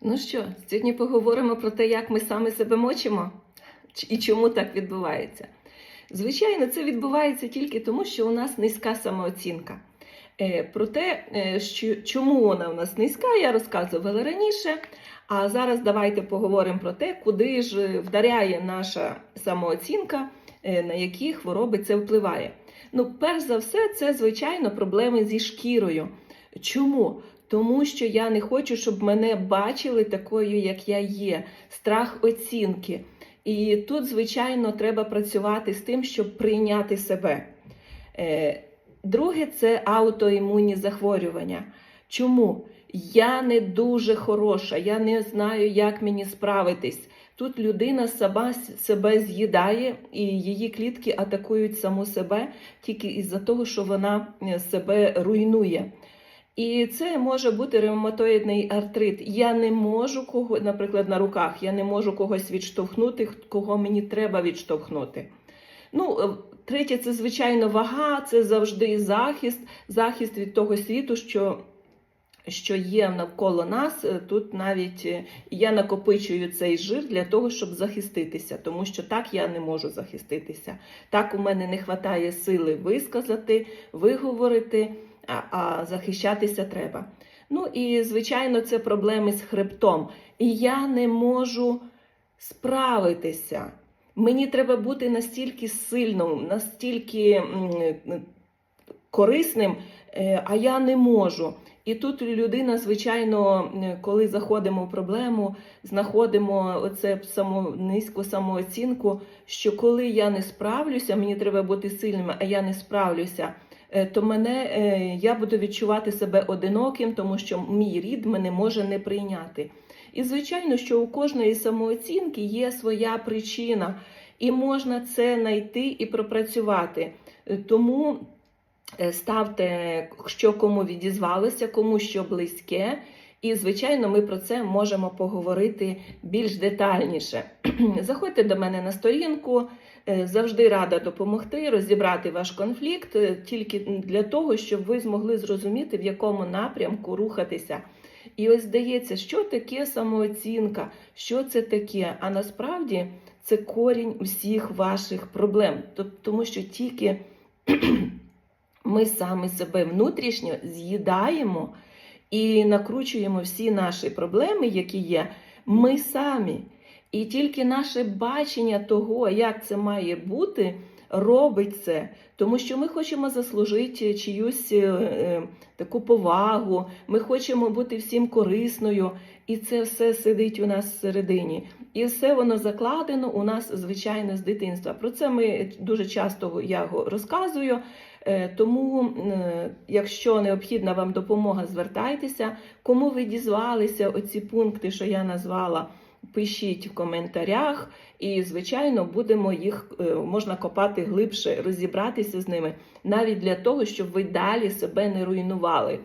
Ну що, сьогодні поговоримо про те, як ми саме себе мочимо і чому так відбувається. Звичайно, це відбувається тільки тому, що у нас низька самооцінка. Е, Про те, е, що, чому вона у нас низька, я розказувала раніше. А зараз давайте поговоримо про те, куди ж вдаряє наша самооцінка, е, на які хвороби це впливає. Ну, перш за все, це звичайно проблеми зі шкірою. Чому? Тому що я не хочу, щоб мене бачили такою, як я є, страх оцінки. І тут, звичайно, треба працювати з тим, щоб прийняти себе. Е, Друге це аутоімунні захворювання. Чому? Я не дуже хороша, я не знаю, як мені справитись. Тут людина сама себе з'їдає, і її клітки атакують саму себе тільки із-за того, що вона е, себе руйнує. І це може бути ревматоїдний артрит. Я не можу кого, наприклад, на руках, я не можу когось відштовхнути, кого мені треба відштовхнути. Ну, е, третє, це звичайно вага, це завжди захист, захист від того світу, що, що є навколо нас. Е, Тут навіть е, я накопичую цей жир для того, щоб захиститися, тому що так я не можу захиститися. Так у мене не вистачає сили висказати, виговорити, а, захищатися треба. Ну і звичайно, це проблеми з хребтом. І я не можу справитися. Мені треба бути настільки сильним, настільки корисним, е, а я не можу. І тут людина, звичайно, е, коли заходимо в проблему, знаходимо оце само, низьку самооцінку, що коли я не справлюся, мені треба бути сильним, а я не справлюся. Е, То мене е, я буду відчувати себе одиноким, тому що мій рід мене може не прийняти. І звичайно, що у кожної самооцінки є своя причина, і можна це знайти і пропрацювати. Е, Тому ставте, що кому відізвалося, кому що близьке. І, звичайно, ми про це можемо поговорити більш детальніше. Заходьте до мене на сторінку, е, завжди рада допомогти, розібрати ваш конфлікт е, тільки для того, щоб ви змогли зрозуміти, в якому напрямку рухатися. І ось здається, що таке самооцінка, що це таке. А насправді це корінь усіх ваших проблем. Тому що тільки ми саме себе внутрішньо з'їдаємо і накручуємо всі наші проблеми, які є, ми самі. І тільки наше бачення того, як це має бути, робить це, тому що ми хочемо заслужити чиюсь е, е, таку повагу, ми хочемо бути всім корисною, і це все сидить у нас всередині. І все воно закладено у нас, звичайно, з дитинства. Про це ми дуже часто я розказую. Е, Тому, е, якщо необхідна вам допомога, звертайтеся. Кому ви дізвалися оці пункти, що я назвала, пишіть в коментарях, і, звичайно, будемо їх е, можна копати глибше, розібратися з ними, навіть для того, щоб ви далі себе не руйнували.